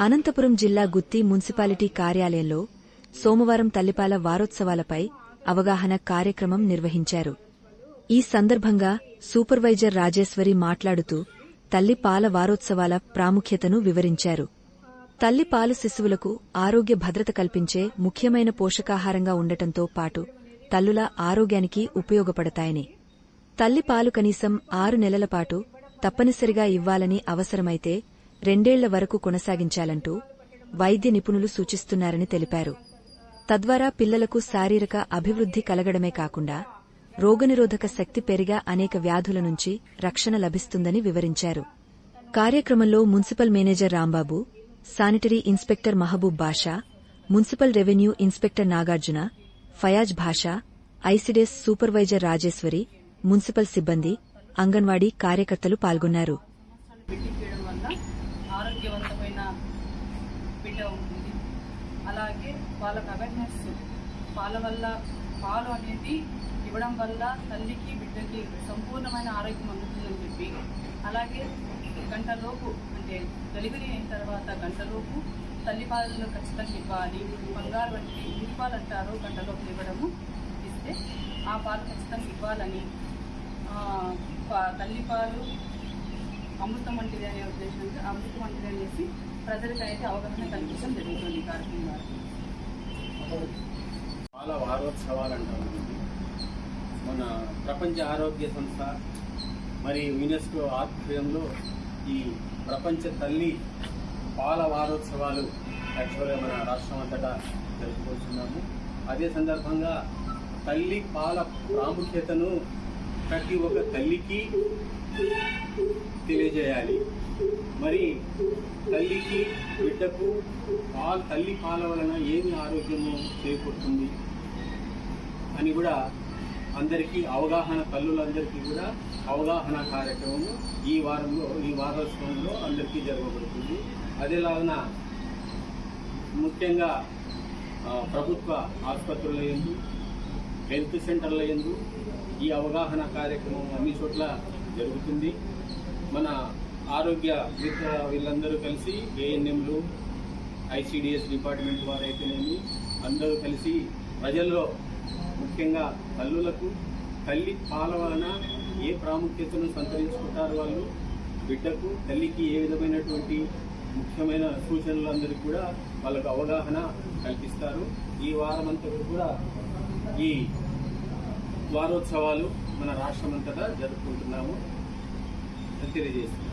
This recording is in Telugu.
అనంతపురం జిల్లా గుత్తి మున్సిపాలిటీ కార్యాలయంలో సోమవారం తల్లిపాల వారోత్సవాలపై అవగాహన కార్యక్రమం నిర్వహించారు. ఈ సందర్భంగా సూపర్వైజర్ రాజేశ్వరి మాట్లాడుతూ తల్లిపాల వారోత్సవాల ప్రాముఖ్యతను వివరించారు. తల్లిపాలు శిశువులకు ఆరోగ్య భద్రత కల్పించే ముఖ్యమైన పోషకాహారంగా ఉండటంతో పాటు తల్లుల ఆరోగ్యానికి ఉపయోగపడతాయని. తల్లిపాలు కనీసం ఆరు నెలల పాటు తప్పనిసరిగా ఇవ్వాలని అవసరమైతే రెండేళ్ళ వరకు కొనసాగించాలంటూ వైద్య నిపుణులు సూచిస్తున్నారని తెలిపారు. తద్వారా పిల్లలకు శారీరక అభివృద్ధి కలగడమే కాకుండా రోగనిరోధక శక్తి పెరిగా అనేక వ్యాధుల నుంచి రక్షణ లభిస్తుందని వివరించారు. కార్యక్రమంలో municipal manager Rambabu sanitary inspector Mahaboob Basha municipal revenue inspector Nagarjuna Fayaz Basha ICDS supervisor Rajeshwari municipal సిబ్బంది అంగన్వాడీ కార్యకర్తలు పాల్గొన్నారు. ఆరోగ్యవంతమైన బిడ్డ ఉంటుంది. అలాగే వాళ్ళకు అవేర్నెస్ పాల వల్ల పాలు అనేది ఇవ్వడం వల్ల తల్లికి బిడ్డకి సంపూర్ణమైన ఆరోగ్యం అందుతుందని చెప్పి అలాగే గంటలోపు అంటే డెలివరీ అయిన తర్వాత గంటలోపు తల్లి పాలను ఖచ్చితంగా ఇవ్వాలి. బంగారు వంటి ఇంటి పాలు అంటారు గంటలోపు ఇవ్వడము ఇస్తే ఆ పాలు ఖచ్చితంగా ఇవ్వాలని పా- తల్లి పాలు అమృతం వంటిది అనే ఉద్దేశంతో అమృతం వంటిది అనేసి ప్రజలకు అయితే అవగాహన కల్పించడం జరుగుతుంది ఈ కార్యక్రమం ద్వారా పాల వారోత్సవాలు అంటాం మన ప్రపంచ ఆరోగ్య సంస్థ మరియు యునెస్కో ఆధ్వర్యంలో ఈ ప్రపంచ తల్లి పాల వారోత్సవాలు యాక్చువల్గా మన రాష్ట్రం అంతటా జరుపుకుంటున్నాము. అదే సందర్భంగా తల్లి పాల ప్రాముఖ్యతను ప్రతి ఒక్క తల్లికి తెలియజేయాలి. మరి తల్లికి బిడ్డకు పాలు తల్లి పాల వలన ఏమి ఆరోగ్యము చేకూరుతుంది అని కూడా అందరికీ అవగాహన తల్లులందరికీ కూడా అవగాహన కార్యక్రమం ఈ వారంలో ఈ వారోత్సవంలో అందరికీ జరగబడుతుంది. అదేలాగున ముఖ్యంగా ప్రభుత్వ ఆసుపత్రుల ఎందు హెల్త్ సెంటర్ల ఎందు ఈ అవగాహన కార్యక్రమం అన్ని చోట్ల జరుగుతుంది. మన ఆరోగ్య మిత్ర వీళ్ళందరూ కలిసి ఏఎన్ఎంలు ఐసిడిఎస్ డిపార్ట్మెంట్ వారైతేనేమి అందరూ కలిసి ప్రజల్లో ముఖ్యంగా తల్లులకు తల్లి పాల వలన ఏ ప్రాముఖ్యతను సంతరించుకుంటారు వాళ్ళు బిడ్డకు తల్లికి ఏ విధమైనటువంటి ముఖ్యమైన సూచనలు అందరికీ కూడా వాళ్ళకు అవగాహన కల్పిస్తారు. ఈ వారమంతా కూడా ఈ వారోత్సవాలు మన రాష్ట్రమంతటా జరుపుకుంటున్నాము. అని తెలియజేస్తున్నాను